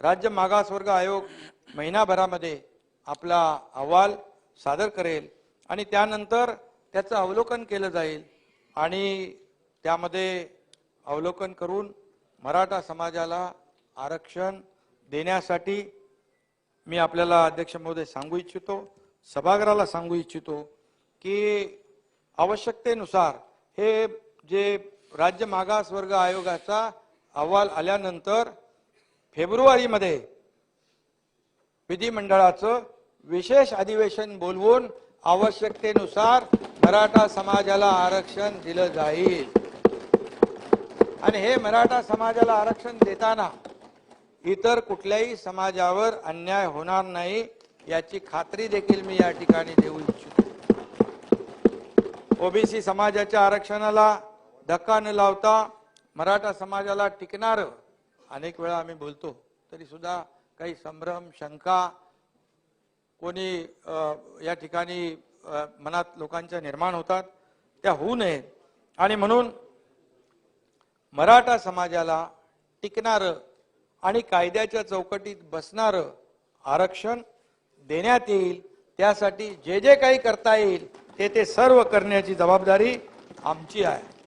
राज्य मागासवर्ग आयोग महिनाभरामध्ये आपला अहवाल सादर करेल आणि त्यानंतर त्याचं अवलोकन केलं जाईल आणि त्यामध्ये अवलोकन करून मराठा समाजाला आरक्षण देण्यासाठी मी आपल्याला अध्यक्ष महोदय सांगू इच्छितो सभागृहाला सांगू इच्छितो की आवश्यकतेनुसार हे जे राज्य मागासवर्ग आयोगाचा अहवाल आल्यानंतर फेब्रुवारीमध्ये विधिमंडळाचं विशेष अधिवेशन बोलवून आवश्यकतेनुसार मराठा समाजाला आरक्षण दिलं जाईल. आणि हे मराठा समाजाला आरक्षण देताना इतर कुठल्याही समाजावर अन्याय होणार नाही याची खात्री देखील मी या ठिकाणी देऊ इच्छितो. ओबीसी समाजाच्या आरक्षणाला धक्का न लावता मराठा समाजाला टिकणार अनेक वेळा आम्ही बोलतो. तरी सुद्धा काही संभ्रम शंका कोणी या ठिकाणी मनात लोकांच्या निर्माण होतात. त्या होऊ नये. आणि म्हणून मराठा समाजाला टिकणारं आणि कायद्याच्या चौकटीत बसणारं आरक्षण देण्यात येईल. त्यासाठी जे जे काही करता येईल ते ते सर्व करण्याची जबाबदारी आमची आहे.